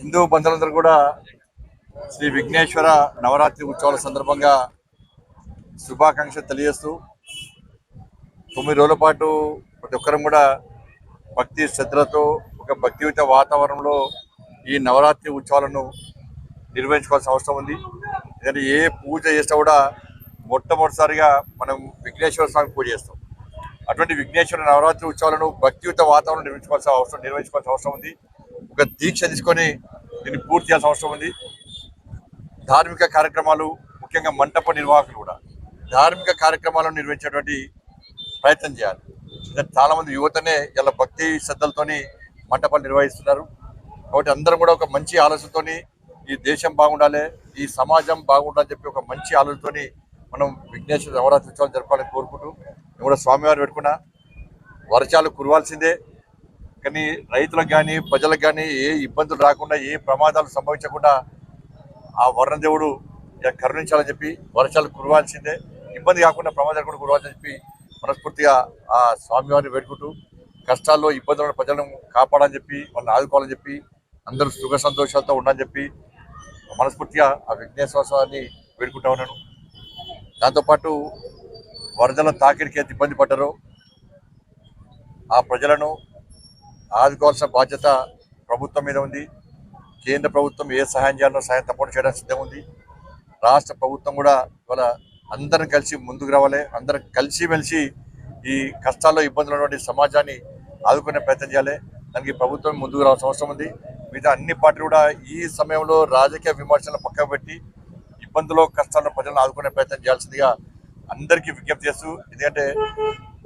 హిందూ బంధువులందరూ కూడా శ్రీ విఘ్నేశ్వర నవరాత్రి ఉత్సవాల సందర్భంగా శుభాకాంక్షలు తెలియజేస్తూ తొమ్మిది రోజుల పాటు ప్రతి ఒక్కరం కూడా భక్తి శ్రద్ధలతో ఒక భక్తియుత వాతావరణంలో ఈ నవరాత్రి ఉత్సవాలను నిర్వహించుకోవాల్సిన అవసరం ఉంది. ఎందుకంటే ఏ పూజ చేసినా కూడా మొట్టమొదటిసారిగా మనం విఘ్నేశ్వర స్వామి పూజ చేస్తాం. అటువంటి విఘ్నేశ్వర నవరాత్రి ఉత్సవాలను భక్తియుత వాతావరణం నిర్మించుకోవాల్సిన అవసరం నిర్వహించుకోవాల్సిన అవసరం ఉంది. ఒక దీక్ష తీసుకొని దీన్ని పూర్తి చేయాల్సిన అవసరం ఉంది. ధార్మిక కార్యక్రమాలు ముఖ్యంగా మంటప నిర్వాహకులు కూడా ధార్మిక కార్యక్రమాలను నిర్వహించేటువంటి ప్రయత్నం చేయాలి. ఎందుకంటే చాలామంది యువతనే ఇలా భక్తి శ్రద్ధలతోని మంటపాలు నిర్వహిస్తున్నారు. కాబట్టి అందరం కూడా ఒక మంచి ఆలోచనతోని ఈ దేశం బాగుండాలి ఈ సమాజం బాగుండాలని చెప్పి ఒక మంచి ఆలోచనతోని మనం విఘ్నేశ్వర నవరాత్రి ఉత్సవాలు జరపాలని కోరుకుంటూ నేను కూడా స్వామివారు పెట్టుకున్నా వర్షాలు కురవాల్సిందే. కానీ రైతులకు కానీ ప్రజలకు కానీ ఏ ఇబ్బందులు రాకుండా ఏ ప్రమాదాలు సంభవించకుండా ఆ వర్ణదేవుడు కరుణించాలని చెప్పి వర్షాలు కురవాల్సిందే. ఇబ్బంది కాకుండా ప్రమాదాలు కూడా కురవాలని చెప్పి మనస్ఫూర్తిగా ఆ స్వామివారిని వేడుకుంటూ కష్టాల్లో ఇబ్బందులను ప్రజలను కాపాడని చెప్పి వాళ్ళని ఆదుకోవాలని చెప్పి అందరూ సుఖ సంతోషాలతో ఉండని చెప్పి మనస్ఫూర్తిగా ఆ విఘ్నేశ్వర స్వామిని వేడుకుంటా ఉన్నాను. దాంతోపాటు వరదల తాకిడికి ఎంత ఇబ్బంది పడ్డారో ఆ ప్రజలను ఆదుకోవాల్సిన బాధ్యత ప్రభుత్వం మీద ఉంది. కేంద్ర ప్రభుత్వం ఏ సహాయం చేయాలో సహాయం తప్పకుండా చేయడానికి సిద్ధంగా ఉంది. రాష్ట్ర ప్రభుత్వం కూడా ఇవాళ అందరం కలిసి ముందుకు రావాలి. అందరం కలిసి మెలిసి ఈ కష్టాల్లో ఇబ్బందులు ఉన్నటువంటి సమాజాన్ని ఆదుకునే ప్రయత్నం చేయాలి. దానికి ప్రభుత్వం ముందుకు రావాల్సిన అవసరం ఉంది. మిగతా అన్ని పార్టీలు కూడా ఈ సమయంలో రాజకీయ విమర్శలను పక్కకు పెట్టి ఇబ్బందులు కష్టాల్లో ప్రజలను ఆదుకునే ప్రయత్నం చేయాల్సిందిగా అందరికీ విజ్ఞప్తి చేస్తూ ఎందుకంటే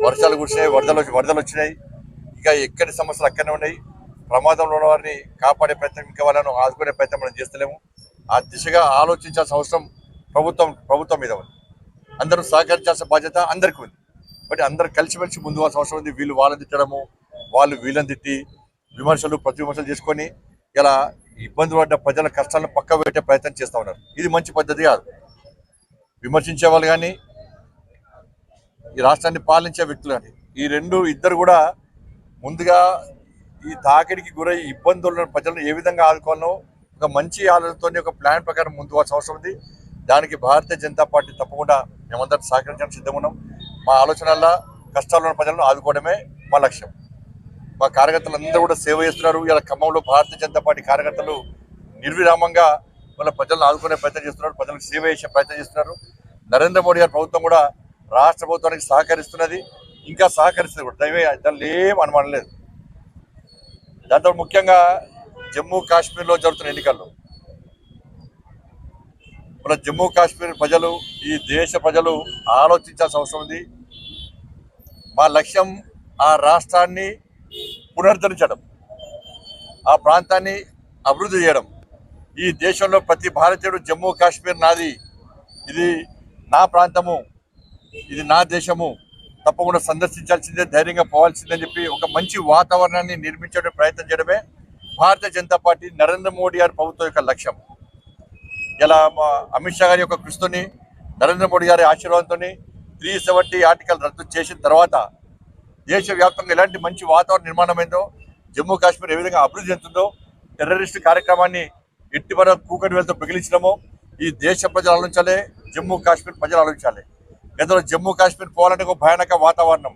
వర్షాలు కురిసినాయి వరదలు వరదలు వచ్చినాయి. ఇంకా ఎక్కడి సమస్యలు అక్కడనే ఉన్నాయి. ప్రమాదంలో ఉన్న వారిని కాపాడే ప్రయత్నం ఇంకా వాళ్ళను ఆదుకునే ప్రయత్నం మనం చేస్తలేము. ఆ దిశగా ఆలోచించాల్సిన అవసరం ప్రభుత్వం ప్రభుత్వం మీద ఉంది. అందరూ సహకరించాల్సిన బాధ్యత అందరికీ ఉంది. బట్ అందరూ కలిసిమెలిసి ముందు పోవాల్సిన అవసరం ఉంది. వీళ్ళు వాళ్ళని తిట్టడము వాళ్ళు వీళ్ళని తిట్టి విమర్శలు ప్రతి విమర్శలు చేసుకొని ఇలా ఇబ్బంది పడ్డ ప్రజల కష్టాలను పక్క పెట్టే ప్రయత్నం చేస్తూ ఉన్నారు. ఇది మంచి పద్ధతి కాదు. విమర్శించే వాళ్ళు కానీ ఈ రాష్ట్రాన్ని పాలించే వ్యక్తులు కానీ ఈ రెండు ఇద్దరు కూడా ముందుగా ఈ తాకిడికి గురై ఇబ్బందులు ప్రజలను ఏ విధంగా ఆదుకోవాలో ఒక మంచి ఆలోచనతో ఒక ప్లాన్ ప్రకారం ముందుకు వచ్చే అవసరం ఉంది. దానికి భారతీయ జనతా పార్టీ తప్పకుండా మేమందరం సహకరించడానికి సిద్ధం ఉన్నాం. మా ఆలోచనల్లో కష్టాల్లో ఉన్న ప్రజలను ఆదుకోవడమే మా లక్ష్యం. మా కార్యకర్తలు అందరూ కూడా సేవ చేస్తున్నారు. ఇలా ఖమ్మంలో భారతీయ జనతా పార్టీ కార్యకర్తలు నిర్విరామంగా వాళ్ళ ప్రజలను ఆదుకునే ప్రయత్నం చేస్తున్నారు. ప్రజలకు సేవ చేసే ప్రయత్నం చేస్తున్నారు. నరేంద్ర మోడీ గారి ప్రభుత్వం కూడా రాష్ట్ర ప్రభుత్వానికి సహకరిస్తున్నది. ఇంకా సహకరిస్తుంది కూడా. దైవే దానిలో ఏం అనుమానం లేదు. దాంతో ముఖ్యంగా జమ్మూ కాశ్మీర్లో జరుగుతున్న ఎన్నికల్లో. మన జమ్మూ కాశ్మీర్ ప్రజలు ఈ దేశ ప్రజలు ఆలోచించాల్సిన అవసరం ఉంది. మా లక్ష్యం ఆ రాష్ట్రాన్ని పునరుద్ధరించడం ఆ ప్రాంతాన్ని అభివృద్ధి చేయడం. ఈ దేశంలో ప్రతి భారతీయుడు జమ్మూ కాశ్మీర్ నాది. ఇది నా ప్రాంతము ఇది నా దేశము. తప్పకుండా సందర్శించాల్సిందే ధైర్యంగా పోవాల్సిందే అని చెప్పి ఒక మంచి వాతావరణాన్ని నిర్మించడం ప్రయత్నం చేయడమే భారతీయ జనతా పార్టీ నరేంద్ర మోడీ గారి ప్రభుత్వం యొక్క లక్ష్యం. ఇలా మా అమిత్ షా గారి యొక్క కృషితోని నరేంద్ర మోడీ గారి ఆశీర్వాదంతో త్రీ సెవెంటీ ఆర్టికల్ రద్దు చేసిన తర్వాత దేశవ్యాప్తంగా ఎలాంటి మంచి వాతావరణ నిర్మాణమైందో జమ్మూ కాశ్మీర్ ఏ విధంగా అభివృద్ధి చెందుతుందో టెర్రరిస్ట్ కార్యక్రమాన్ని ఎట్టి మన కూకటి వేలతో పిగిలించడమో ఈ దేశ ప్రజలు ఆలోచించాలి జమ్మూ కాశ్మీర్ ప్రజలు ఆలోచించాలి. గతంలో జమ్మూ కాశ్మీర్ పోవాలంటే ఒక భయానక వాతావరణం.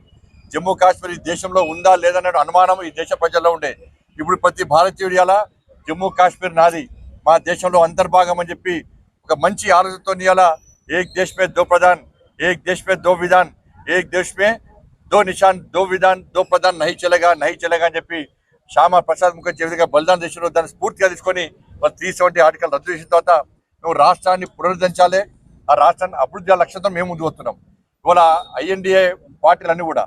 జమ్మూ కాశ్మీర్ ఈ దేశంలో ఉందా లేదనే అనుమానం ఈ దేశ ప్రజల్లో ఉండే. ఇప్పుడు ప్రతి భారతీయుడి అలా జమ్మూ కాశ్మీర్ నాది. మా దేశంలో అంతర్భాగం అని చెప్పి ఒక మంచి ఆలోచనతో ఇలా ఏక్ దేశ్ మే దో ప్రధాన్ ఏక్ దేశ్ మే దో విధాన్ ఏక్ దేశ్ మే దో నిషాన్ దో విధాన్ దో ప్రధాన్ నహి చెలగా నహి చెలగా అని చెప్పి శ్యామ ప్రసాద్ ముఖర్జీ విధంగా బలిదానం దేశంలో దాన్ని స్ఫూర్తిగా తీసుకొని త్రీ సెవెంటీ ఆర్టికల్ రద్దు చేసిన తర్వాత నువ్వు రాష్ట్రాన్ని పునరుద్ధరించాలి. ఆ రాష్ట్రాన్ని అభివృద్ధి లక్ష్యంతో మేము ముందు వస్తున్నాం. ఇవాళ ఐఎన్డిఏ పార్టీలన్నీ కూడా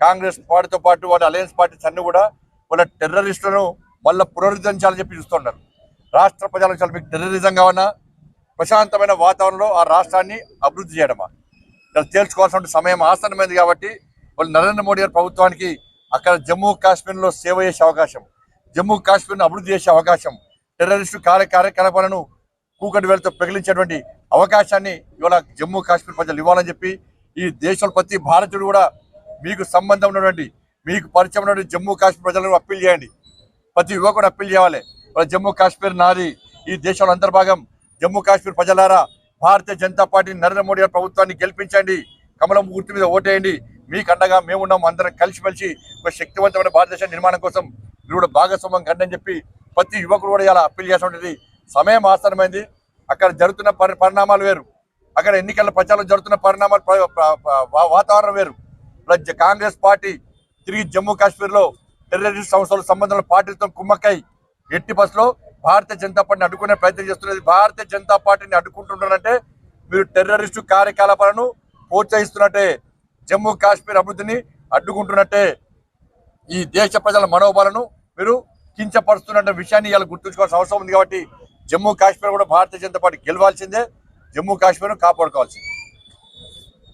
కాంగ్రెస్ పార్టీతో పాటు వాళ్ళ అలయన్స్ పార్టీస్ అన్ని కూడా వాళ్ళ టెర్రరిస్టులను మళ్ళీ పునరుద్ధరించాలని చెప్పి చూస్తున్నారు. రాష్ట్ర ప్రజలకు చాలా మీకు టెర్రరిజం కావన్నా ప్రశాంతమైన వాతావరణంలో ఆ రాష్ట్రాన్ని అభివృద్ధి చేయడమా? ఇలా తేల్చుకోవాల్సిన సమయం ఆసన్నమైంది కాబట్టి వాళ్ళు నరేంద్ర మోడీ గారి ప్రభుత్వానికి అక్కడ జమ్మూ కాశ్మీర్లో సేవ చేసే అవకాశం జమ్మూ కాశ్మీర్ను అభివృద్ధి చేసే అవకాశం టెర్రరిస్టు కార్య కార్యకలాపాలను కూకటి వేలతో ప్రగిలించేటువంటి అవకాశాన్ని ఇవాళ జమ్మూ కాశ్మీర్ ప్రజలు ఇవ్వాలని చెప్పి ఈ దేశంలో ప్రతి భారతీయుడు కూడా మీకు సంబంధం ఉన్నటువంటి మీకు పరిచయం ఉన్నటువంటి జమ్మూ కాశ్మీర్ ప్రజలను అప్పీల్ చేయండి. ప్రతి యువకుడు అప్పీల్ చేయాలి. ఇవాళ జమ్మూ కాశ్మీర్ నాది ఈ దేశంలో అంతర్భాగం జమ్మూ కాశ్మీర్ ప్రజలారా భారతీయ జనతా పార్టీ నరేంద్ర మోడీ ప్రభుత్వాన్ని గెలిపించండి. కమలం గుర్తు మీద ఓటేయండి. మీకు అండగా మేమున్నాం అందరం కలిసిమెలిసి ఒక శక్తివంతమైన భారతదేశ నిర్మాణం కోసం మీరు కూడా భాగస్వామ్యం కండి అని చెప్పి ప్రతి యువకుడు కూడా ఇలా అప్పీల్ చేసినటువంటి సమయం ఆసనమైంది అక్కడ జరుగుతున్న పరి పరిణామాలు వేరు. అక్కడ ఎన్నికల ప్రచారం జరుగుతున్న పరిణామాలు వాతావరణం వేరు. ఇప్పుడు కాంగ్రెస్ పార్టీ తిరిగి జమ్మూ కాశ్మీర్లో టెర్రరిస్ట్ సంస్థల సంబంధం పార్టీలతో కుమ్మక్కై ఎట్టి బస్సులో భారతీయ జనతా పార్టీని అడ్డుకునే ప్రయత్నం చేస్తున్నది. భారతీయ జనతా పార్టీని అడ్డుకుంటున్నారంటే మీరు టెర్రరిస్టు కార్యకలాపాలను ప్రోత్సహిస్తున్నట్టే జమ్మూ కాశ్మీర్ అభివృద్ధిని అడ్డుకుంటున్నట్టే ఈ దేశ ప్రజల మనోబలను మీరు కించపరుస్తున్న విషయాన్ని ఇలా గుర్తుంచుకోవాల్సిన అవసరం ఉంది కాబట్టి జమ్మూ కాశ్మీర్ కూడా భారతీయ జనతా పార్టీ గెలవాల్సిందే జమ్మూ కాశ్మీర్ను కాపాడుకోవాల్సిందే.